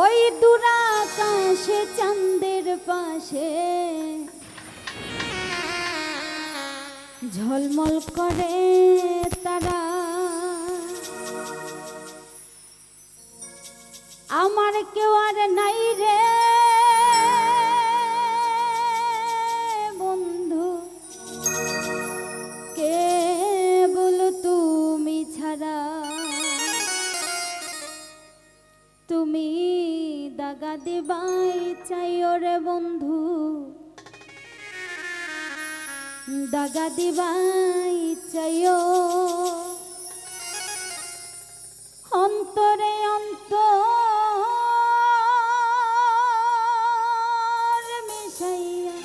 ওই দুরাকাশে চাঁদের পাশে। ঝলমল করে দাগা দিবাই চাইও রে বন্ধু। দাগা দিবাই চাইও অন্তরে অন্তর মিশাইয়া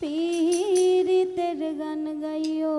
পীরিতের গান গাইও।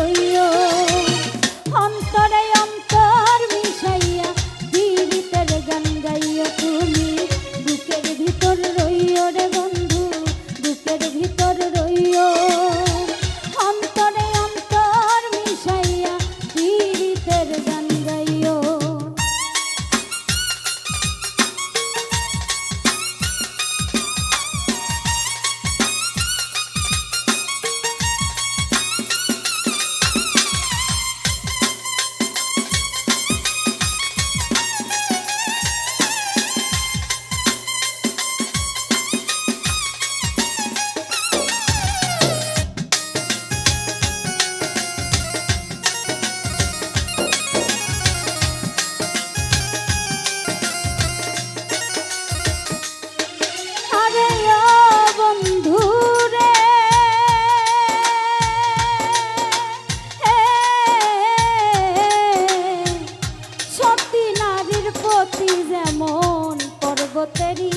প্রতি যেমন পর্বতেরই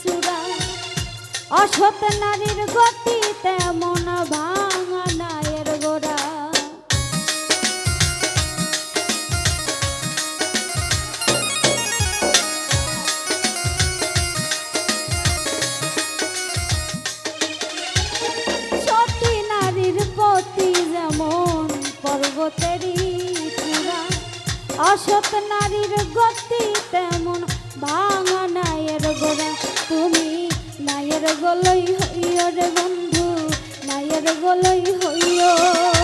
চূড়া অসৎ নারীর গতি তেমন ভাঙা অসৎ নারীর গতি তেমন ভাঙা নায়ের গোড়া। তুমি নায়ের গলই হইয় রে বন্ধু, নায়ের গলই হইও।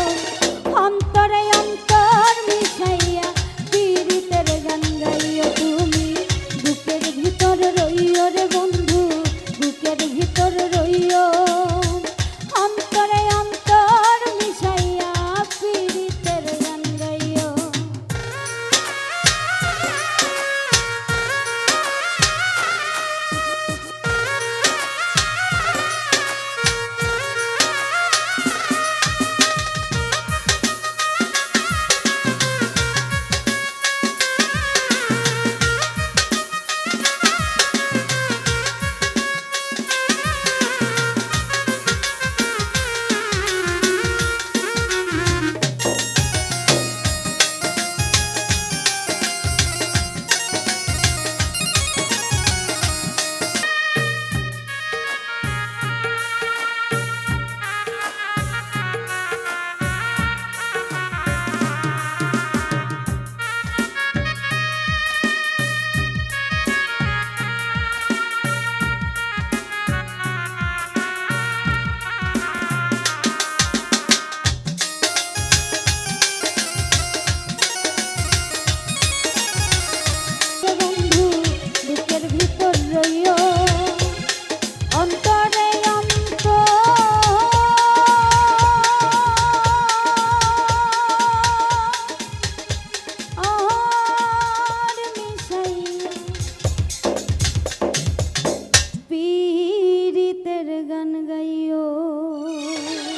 哎呦！